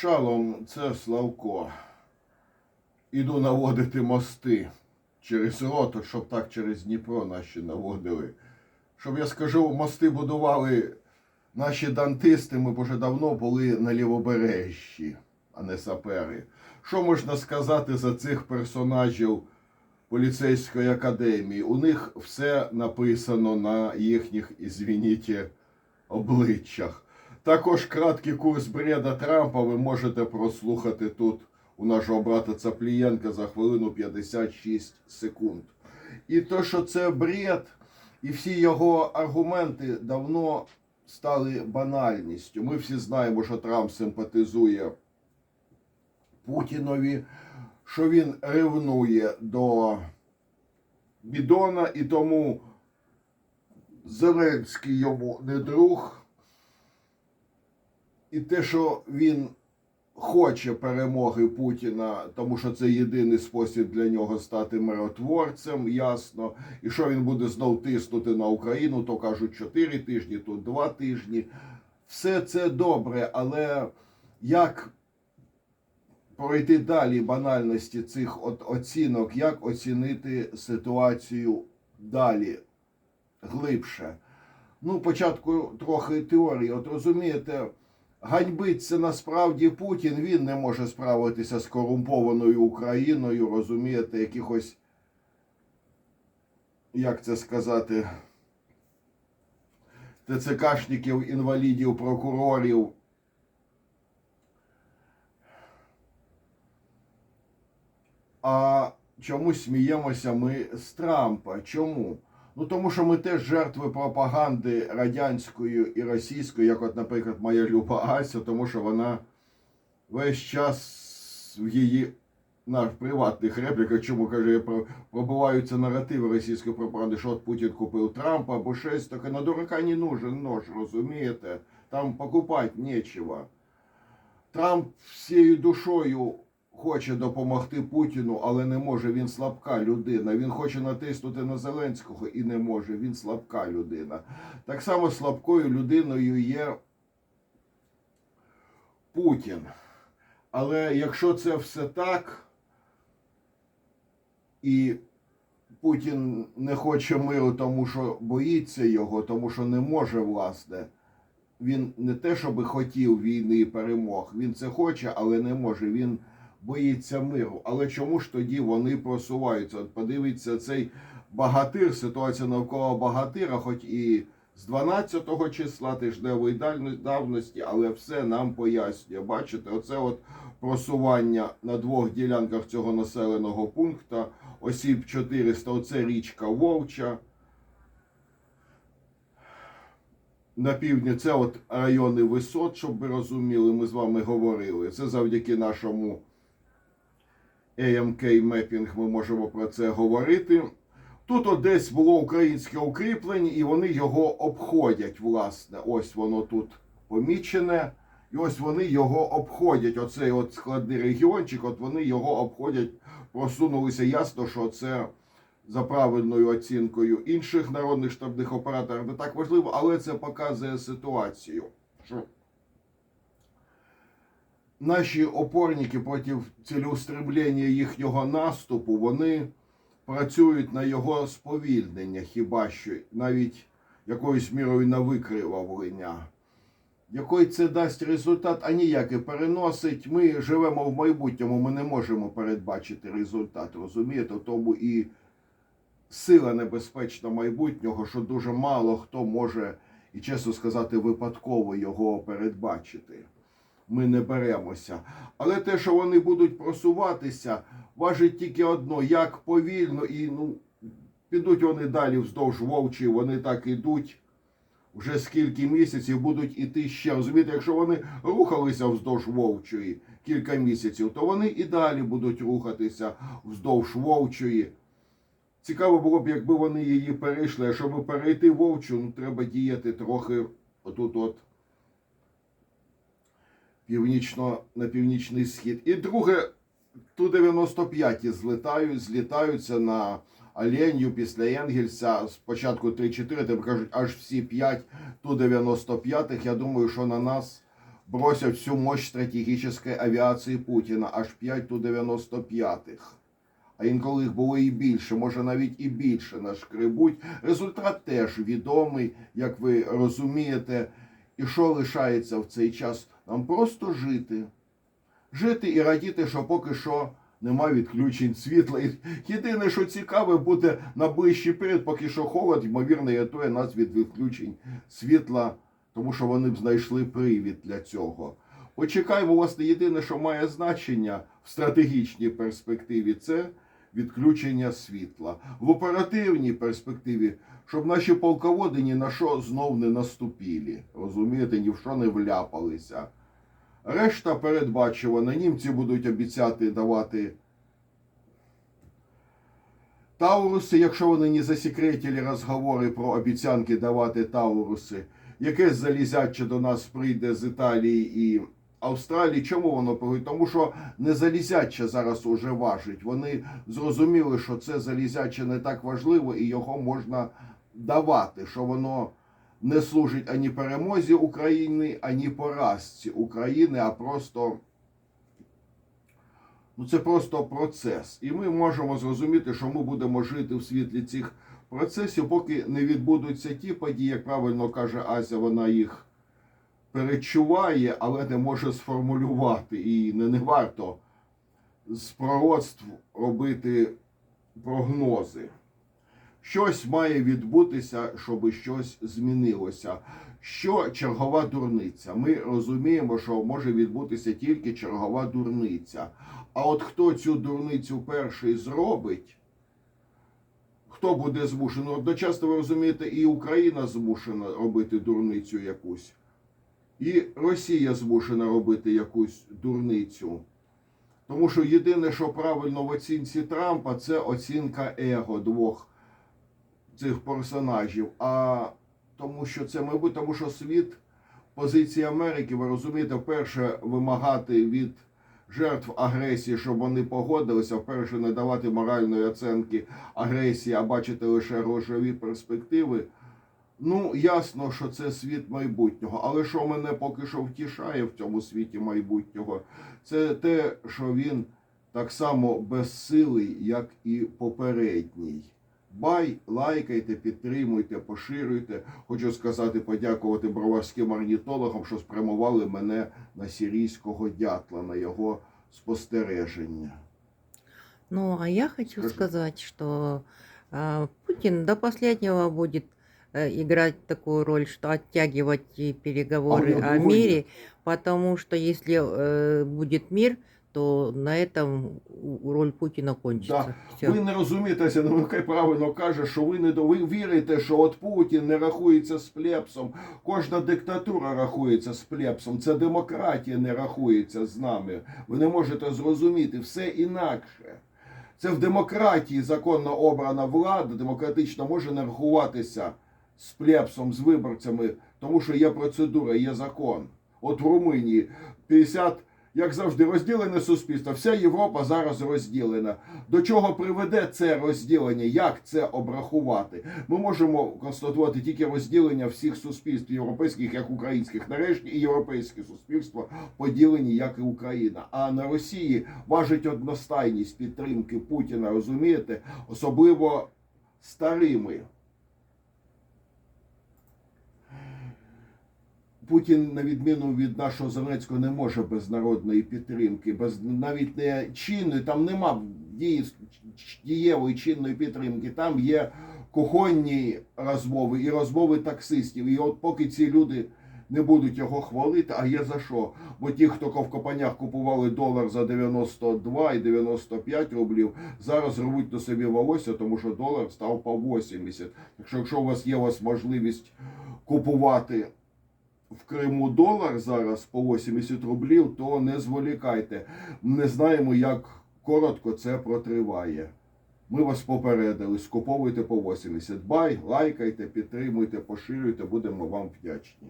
Шалом, це Славко. Іду наводити мости через роту, щоб так через Дніпро наші наводили. Щоб я скажу, мости будували наші дантисти, ми б уже давно були на лівобережжі, а не сапери. Що можна сказати за цих персонажів поліцейської академії? У них все написано на їхніх, ізвініть, обличчях. Також краткий курс бреда Трампа ви можете прослухати тут у нашого брата Цаплієнка за хвилину 56 секунд. І то, що це бред, і всі його аргументи давно стали банальністю. Ми всі знаємо, що Трамп симпатизує Путінові, що він ревнує до Бідона, і тому Зеленський йому не друг. І те, що він хоче перемоги Путіна, тому що це єдиний спосіб для нього стати миротворцем, ясно. І що він буде знов тиснути на Україну, то кажуть 4 тижні, тут 2 тижні. Все це добре, але як пройти далі банальності цих от оцінок, як оцінити ситуацію далі, глибше? Ну, початку трохи теорії. От розумієте, ганьбиться насправді Путін, він не може справитися з корумпованою Україною, розумієте, якихось, як це сказати, ТЦКшників, інвалідів, прокурорів. А чому сміємося ми з Трампа? Чому? Ну тому що ми теж жертви пропаганди радянської і російської, як, от, наприклад, моя Люба Ася, тому що вона весь час в її на приватних репліках, чому каже, про- пробиваються наративи російської пропаганди, що от Путін купив Трампа або щось таке. На дурака не нужен нож, розумієте? Там покупати нічого. Трамп всією душою хоче допомогти Путіну, але не може. Він слабка людина. Він хоче натиснути на Зеленського і не може. Він слабка людина. Так само слабкою людиною є Путін. Але якщо це все так, і Путін не хоче миру, тому що боїться його, тому що не може, власне. Він не те, щоб хотів війни і перемог, він це хоче, але не може. Він боїться миру. Але чому ж тоді вони просуваються? От подивіться цей багатир, ситуація навколо багатира, хоч і з 12-го числа тижневої давності, але все нам пояснює. Bачите, оце от просування на двох ділянках цього населеного пункту. Осіб 400, оце річка Вовча. На півдні це от райони висот, щоб ви розуміли, ми з вами говорили. Це завдяки нашому AMK Mapping ми можемо про це говорити. Тут от десь було українське укріплення, і вони його обходять, власне. Ось воно тут помічене. І ось вони його обходять. Оцей от складний регіончик, от вони його обходять, просунулися. Ясно, що це за правильною оцінкою інших народних штабних операторів не так важливо, але це показує ситуацію. Що наші опорники проти цілеустремлення їхнього наступу, вони працюють на його сповільнення, хіба що навіть якоюсь мірою на викривлення. Який це дасть результат, а ніякий переносить. Ми живемо в майбутньому, ми не можемо передбачити результат. Розумієте? Тому і сила небезпечна майбутнього, що дуже мало хто може, і чесно сказати, випадково його передбачити. Ми не беремося. Але те, що вони будуть просуватися, важить тільки одно: як повільно і ну, підуть вони далі вздовж вовчі, вони так ідуть. Вже скільки місяців будуть іти ще. Розумієте, якщо вони рухалися вздовж вовчої кілька місяців, то вони і далі будуть рухатися вздовж вовчої. Цікаво було б, якби вони її перейшли. А щоб перейти вовчу, ну треба діяти трохи отут от північно на північний схід. І друге, ту 95 ті злітають, злітаються на Оленю після Енгельса. Спочатку 3-4, тепер кажуть, аж всі 5 Ту-95. Я думаю, що на нас бросят всю мощь стратегічної авіації Путіна, аж 5 ту 95-х. А інколи їх було і більше, може навіть і більше нашкребуть. Результат теж відомий, як ви розумієте. І що лишається в цей час? Нам просто жити. Жити і радіти, що поки що нема відключень світла. Єдине, що цікаве, буде на ближчий період, поки що холод, ймовірно, рятує нас від відключень світла, тому що вони б знайшли привід для цього. Почекаємо, власне, єдине, що має значення в стратегічній перспективі, це відключення світла. В оперативній перспективі, щоб наші полководи ні на що знов не наступили. Розумієте, ні в що не вляпалися. Решта передбачувана. Німці будуть обіцяти давати Тауруси, якщо вони не засекретили розговори про обіцянки давати Тауруси. Якесь залізяче до нас прийде з Італії і Австралії. Чому воно приходить? Тому що не залізяче зараз уже важить. Вони зрозуміли, що це залізяче не так важливо і його можна давати, що воно не служить ані перемозі України, ані поразці України, а просто. Ну, це просто процес. І ми можемо зрозуміти, що ми будемо жити в світлі цих процесів, поки не відбудуться ті події, як правильно каже Ася, вона їх перечуває, але не може сформулювати. І не, не варто з пророцтв робити прогнози. Щось має відбутися, щоб щось змінилося. Що чергова дурниця? Ми розуміємо, що може відбутися тільки чергова дурниця. А от хто цю дурницю перший зробить, хто буде змушений? Одночасно ви розумієте, і Україна змушена робити дурницю якусь, і Росія змушена робити якусь дурницю. Тому що єдине, що правильно в оцінці Трампа, це оцінка его двох цих персонажів. А тому що це, мабуть, тому що світ позиції Америки, ви розумієте, вперше вимагати від жертв агресії, щоб вони погодилися, вперше не давати моральної оценки агресії, а бачити лише рожеві перспективи. Ну, ясно, що це світ майбутнього. Але що мене поки що втішає в цьому світі майбутнього, це те, що він так само безсилий, як і попередній. Бай, лайкайте, підтримуйте, поширюйте. Хочу сказати, подякувати броварським орнітологам, що спрямували мене на сирійського дятла, на його спостереження. Ну, а я хочу Скажи. сказать, что а, Путин до последнего будет э, играть такую роль, что оттягивать и переговоры А, о ну, мире, потому что если э, будет мир, то на этом у- роль Путина кончится. Всё. Ви не розумієтеся, ну хай правильно каже, що ви не до ви вірите, що от Путін не рахується з плебсом. Кожна диктатура рахується з плебсом. Це демократія не рахується з нами. Ви не можете зрозуміти все інакше. Це в демократії законно обрана влада, демократично може не рахуватися з плебсом, з виборцями, тому що є процедура, є закон. От в Румунії 50 як завжди, розділене суспільство. Вся Європа зараз розділена. До чого приведе це розділення? Як це обрахувати? Ми можемо констатувати тільки розділення всіх суспільств європейських, як українських. Нарешті і європейське суспільство поділені, як і Україна. А на Росії важить одностайність підтримки Путіна, розумієте, особливо старими. Путін, на відміну від нашого Зеленського, не може без народної підтримки, без навіть не чинної, там нема дії, дієвої чинної підтримки. Там є кухонні розмови і розмови таксистів. І от поки ці люди не будуть його хвалити, а є за що? Бо ті, хто в копанях купували долар за 92 і 95 рублів, зараз рвуть на собі волосся, тому що долар став по 80. Так що, якщо у вас є у вас можливість купувати в Криму долар зараз по 80 рублів, то не зволікайте. Не знаємо, як коротко це протриває. Ми вас попередили, скуповуйте по 80. Бай, лайкайте, підтримуйте, поширюйте, будемо вам вдячні.